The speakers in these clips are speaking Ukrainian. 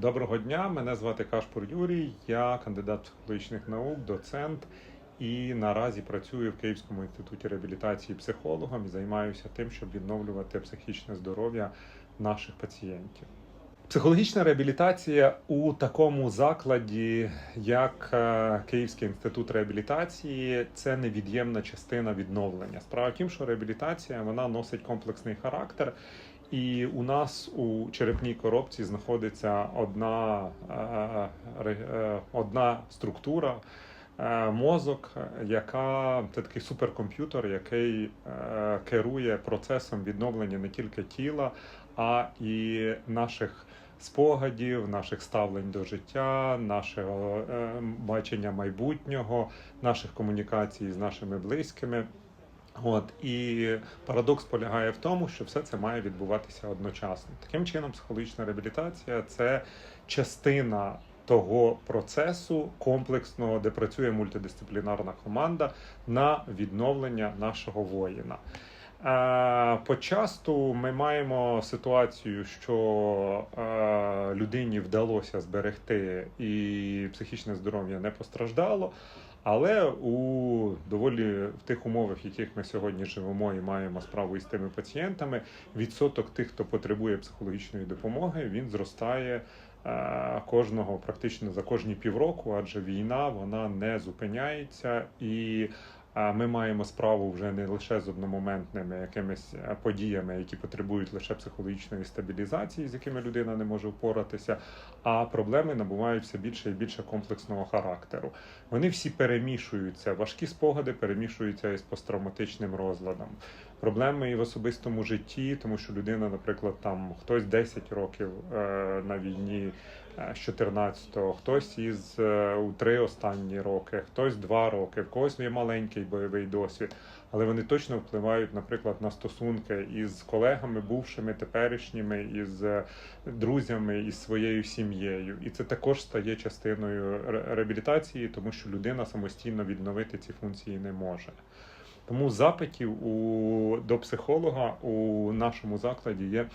Доброго дня, мене звати Кашпур Юрій, я кандидат психологічних наук, доцент і наразі працюю в Київському інституті реабілітації психологом і займаюся тим, щоб відновлювати психічне здоров'я наших пацієнтів. Психологічна реабілітація у такому закладі, як е, Київський інститут реабілітації, це невід'ємна частина відновлення. Справа тім, що реабілітація вона носить комплексний характер. І у нас у черепній коробці знаходиться одна, е, е, одна структура, е, мозок, яка це такий суперкомп'ютер, який е, керує процесом відновлення не тільки тіла, а і наших спогадів, наших ставлень до життя, нашого е, бачення майбутнього, наших комунікацій з нашими близькими. От і парадокс полягає в тому, що все це має відбуватися одночасно. Таким чином, психологічна реабілітація це частина того процесу комплексного, де працює мультидисциплінарна команда на відновлення нашого воїна. Е, Почасту ми маємо ситуацію, що е, людині вдалося зберегти і психічне здоров'я не постраждало. Але у доволі в тих умовах, в яких ми сьогодні живемо і маємо справу із тими пацієнтами, відсоток тих, хто потребує психологічної допомоги, він зростає е, кожного практично за кожні півроку, адже війна вона не зупиняється і. Ми маємо справу вже не лише з одномоментними якимись е, подіями, які потребують лише психологічної стабілізації, з якими людина не може впоратися, а проблеми набувають все більше і більше комплексного характеру. Вони всі перемішуються. Важкі спогади перемішуються із посттравматичним розладом. Проблеми і в особистому житті, тому що людина, наприклад, там хтось 10 років е, на війні е, з 14-го, хтось із е, у три останні роки, хтось два роки, в когось є маленький бойовий досвід. Але вони точно впливають, наприклад, на стосунки із колегами, бувшими, теперішніми, із друзями, із своєю сім'єю. І це також стає частиною ре- реабілітації, тому що людина самостійно відновити ці функції не може. Тому запитів у, до психолога у нашому закладі є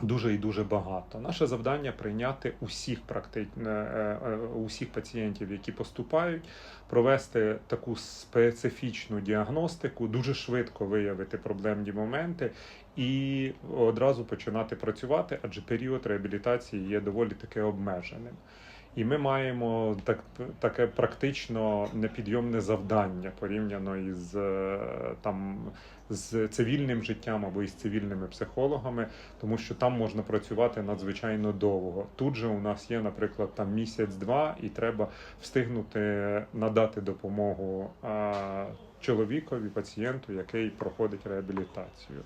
дуже і дуже багато. Наше завдання прийняти усіх практи... е, е, усіх пацієнтів, які поступають, провести таку специфічну діагностику, дуже швидко виявити проблемні моменти і одразу починати працювати, адже період реабілітації є доволі таки обмеженим. І ми маємо так, таке практично непідйомне завдання порівняно із е, там з цивільним життям або із цивільними психологами, тому що там можна працювати надзвичайно довго. Тут же у нас є, наприклад, там місяць-два, і треба встигнути надати допомогу е, чоловікові, пацієнту, який проходить реабілітацію.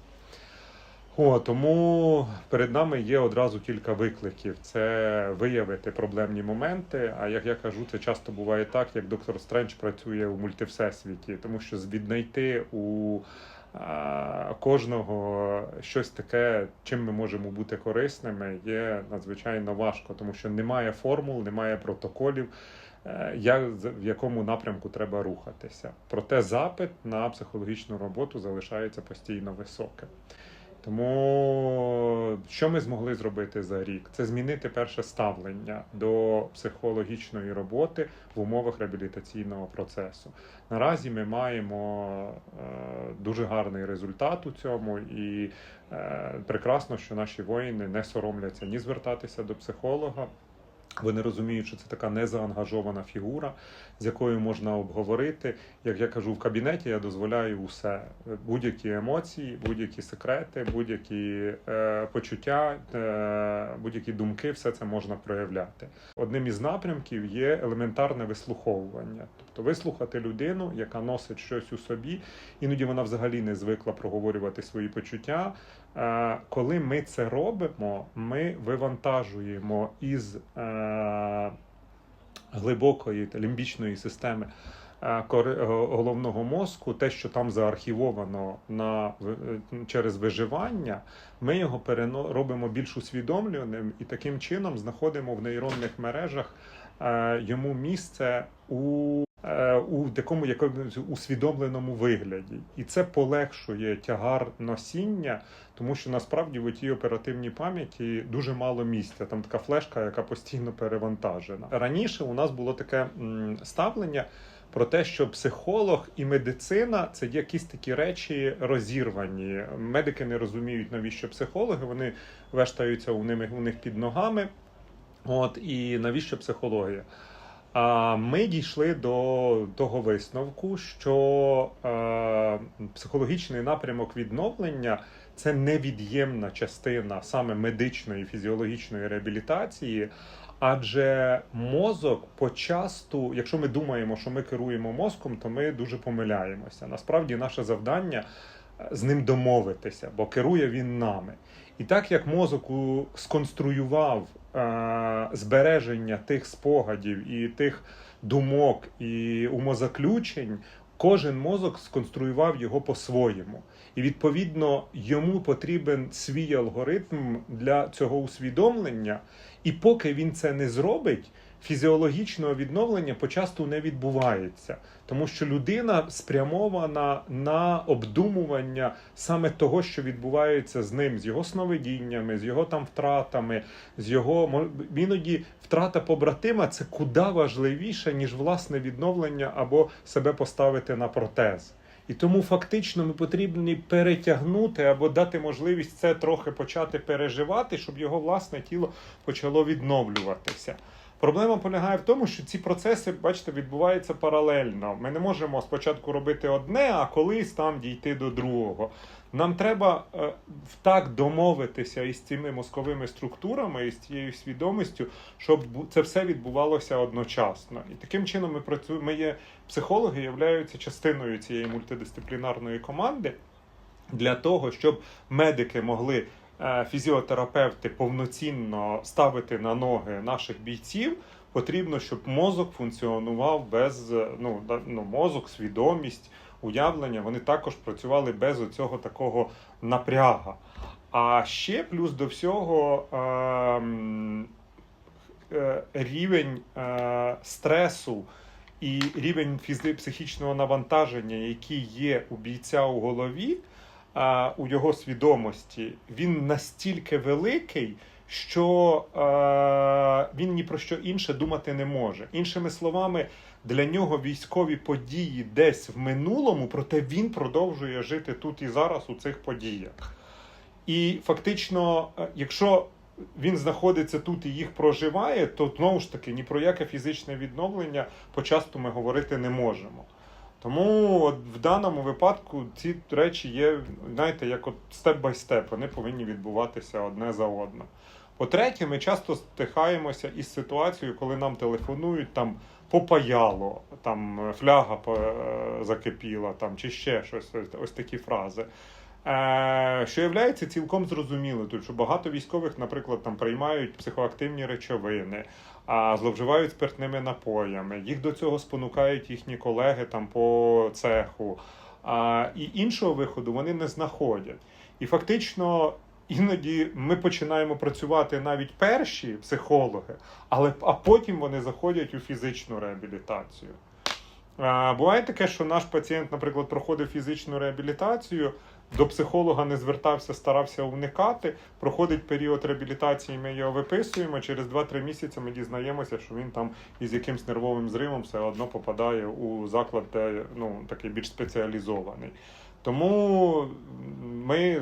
О, тому перед нами є одразу кілька викликів: це виявити проблемні моменти. А як я кажу, це часто буває так, як доктор Стрендж працює у мультивсесвіті, тому що віднайти у а, кожного щось таке, чим ми можемо бути корисними, є надзвичайно важко, тому що немає формул, немає протоколів. е, Як в якому напрямку треба рухатися? Проте запит на психологічну роботу залишається постійно високим. Тому що ми змогли зробити за рік? Це змінити перше ставлення до психологічної роботи в умовах реабілітаційного процесу. Наразі ми маємо е, дуже гарний результат у цьому, і е, прекрасно, що наші воїни не соромляться ні звертатися до психолога. Вони розуміють, що це така незаангажована фігура, з якою можна обговорити. Як я кажу, в кабінеті я дозволяю усе: будь-які емоції, будь-які секрети, будь-які е, почуття, е, будь-які думки, все це можна проявляти. Одним із напрямків є елементарне вислуховування, тобто вислухати людину, яка носить щось у собі, іноді вона взагалі не звикла проговорювати свої почуття. Е, Коли ми це робимо, ми вивантажуємо із е, глибокої лімбічної системи е, головного мозку, те, що там заархівовано на, через виживання, ми його перено, робимо більш усвідомленим і таким чином знаходимо в нейронних мережах йому місце у у такому якомусь усвідомленому вигляді. І це полегшує тягар носіння, тому що насправді в тій оперативній пам'яті дуже мало місця. Там така флешка, яка постійно перевантажена. Раніше у нас було таке ставлення. Про те, що психолог і медицина це якісь такі речі розірвані. Медики не розуміють, навіщо психологи. Вони вештаються у ними у них під ногами. От і навіщо психологія? А ми дійшли до того висновку, що е, психологічний напрямок відновлення це невід'ємна частина саме медичної фізіологічної реабілітації. Адже мозок почасту, якщо ми думаємо, що ми керуємо мозком, то ми дуже помиляємося. Насправді, наше завдання е, з ним домовитися, бо керує він нами. І так як мозок сконструював е, збереження тих спогадів і тих думок і умозаключень, кожен мозок сконструював його по-своєму. І відповідно йому потрібен свій алгоритм для цього усвідомлення. І поки він це не зробить, фізіологічного відновлення почасту не відбувається, тому що людина спрямована на обдумування саме того, що відбувається з ним, з його сновидіннями, з його там втратами, з його іноді втрата побратима це куди важливіше, ніж власне відновлення або себе поставити на протез. І тому фактично ми потрібні перетягнути або дати можливість це трохи почати переживати, щоб його власне тіло почало відновлюватися. Проблема полягає в тому, що ці процеси, бачите, відбуваються паралельно. Ми не можемо спочатку робити одне, а колись там дійти до другого. Нам треба е, так домовитися із цими мозковими структурами, із цією свідомістю, щоб це все відбувалося одночасно. І таким чином ми працюємо. Ми є психологи, являються частиною цієї мультидисциплінарної команди для того, щоб медики могли фізіотерапевти повноцінно ставити на ноги наших бійців. Потрібно, щоб мозок функціонував без е, ну, ну мозок, свідомість, уявлення. Вони також працювали без оцього такого напряга. А ще плюс до всього ем, е, рівень е, стресу і рівень фізи- психічного навантаження, який є у бійця у голові, а, у його свідомості, він настільки великий, що е, він ні про що інше думати не може. Іншими словами, для нього військові події десь в минулому, проте він продовжує жити тут і зараз у цих подіях. І фактично, е, якщо він знаходиться тут і їх проживає, то знову ж таки ні про яке фізичне відновлення почасту ми говорити не можемо. Тому от в даному випадку ці речі є, знаєте, як от степ бай степ, вони повинні відбуватися одне за одним. По-третє, ми часто стихаємося із ситуацією, коли нам телефонують там попаяло, там фляга е, закипіла, там чи ще щось, ось, ось такі фрази. Е, що є цілком зрозуміло, тут що багато військових, наприклад, там приймають психоактивні речовини, а зловживають спиртними напоями. Їх до цього спонукають їхні колеги там по цеху. А, і іншого виходу вони не знаходять. І фактично. Іноді ми починаємо працювати навіть перші психологи, але а потім вони заходять у фізичну реабілітацію. А, Буває таке, що наш пацієнт, наприклад, проходив фізичну реабілітацію, до психолога не звертався, старався уникати. Проходить період реабілітації, ми його виписуємо. Через 2-3 місяці ми дізнаємося, що він там із якимсь нервовим зривом все одно попадає у заклад, де ну такий більш спеціалізований. Тому ми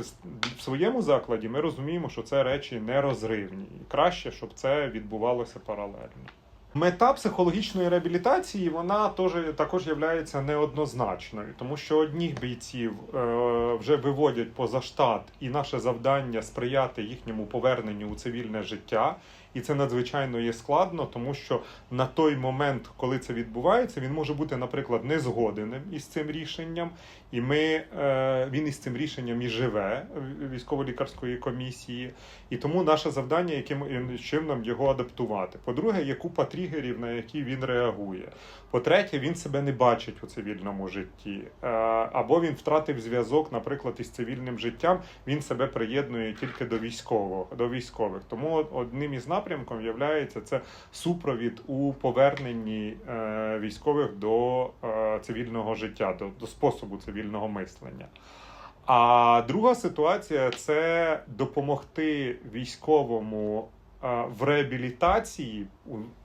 в своєму закладі ми розуміємо, що це речі нерозривні, і краще, щоб це відбувалося паралельно. Мета психологічної реабілітації вона теж також є неоднозначною, тому що одних бійців е, вже виводять поза штат, і наше завдання сприяти їхньому поверненню у цивільне життя. І це надзвичайно є складно, тому що на той момент, коли це відбувається, він може бути, наприклад, незгоденим із цим рішенням, і ми е, він із цим рішенням і живе військово-лікарської комісії. І тому наше завдання, яким чином його адаптувати. По-друге, є купа тригерів, на які він реагує. По-третє, він себе не бачить у цивільному житті, Е, або він втратив зв'язок, наприклад, із цивільним життям. Він себе приєднує тільки до військового, до військових. Тому одним із напрямків напрямком є це супровід у поверненні е, військових до е, цивільного життя, до, до способу цивільного мислення. А друга ситуація це допомогти військовому в реабілітації,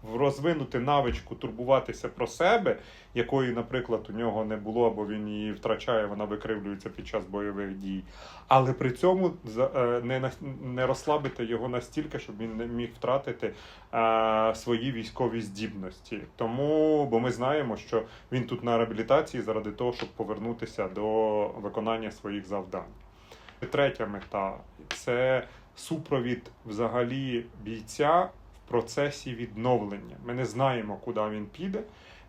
в розвинути навичку турбуватися про себе, якої, наприклад, у нього не було, або він її втрачає, вона викривлюється під час бойових дій. Але при цьому е, не, не розслабити його настільки, щоб він не міг втратити е, свої військові здібності. Тому, бо ми знаємо, що він тут на реабілітації заради того, щоб повернутися до виконання своїх завдань. Третя мета це супровід взагалі бійця в процесі відновлення. Ми не знаємо, куди він піде.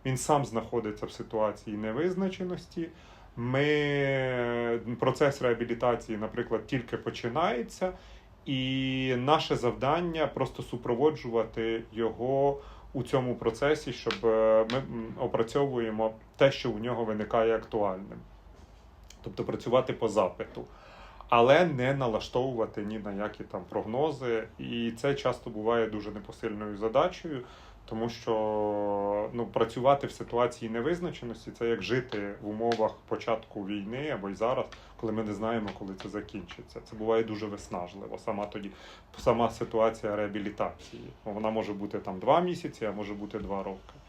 Він сам знаходиться в ситуації невизначеності. Ми процес реабілітації, наприклад, тільки починається, і наше завдання просто супроводжувати його у цьому процесі, щоб е, ми опрацьовуємо те, що у нього виникає актуальним. Тобто працювати по запиту, але не налаштовувати ні на які там прогнози. І це часто буває дуже непосильною задачею, тому що ну, працювати в ситуації невизначеності це як жити в умовах початку війни або й зараз, коли ми не знаємо, коли це закінчиться. Це буває дуже виснажливо. Сама тоді сама ситуація реабілітації. Вона може бути там два місяці, а може бути два роки.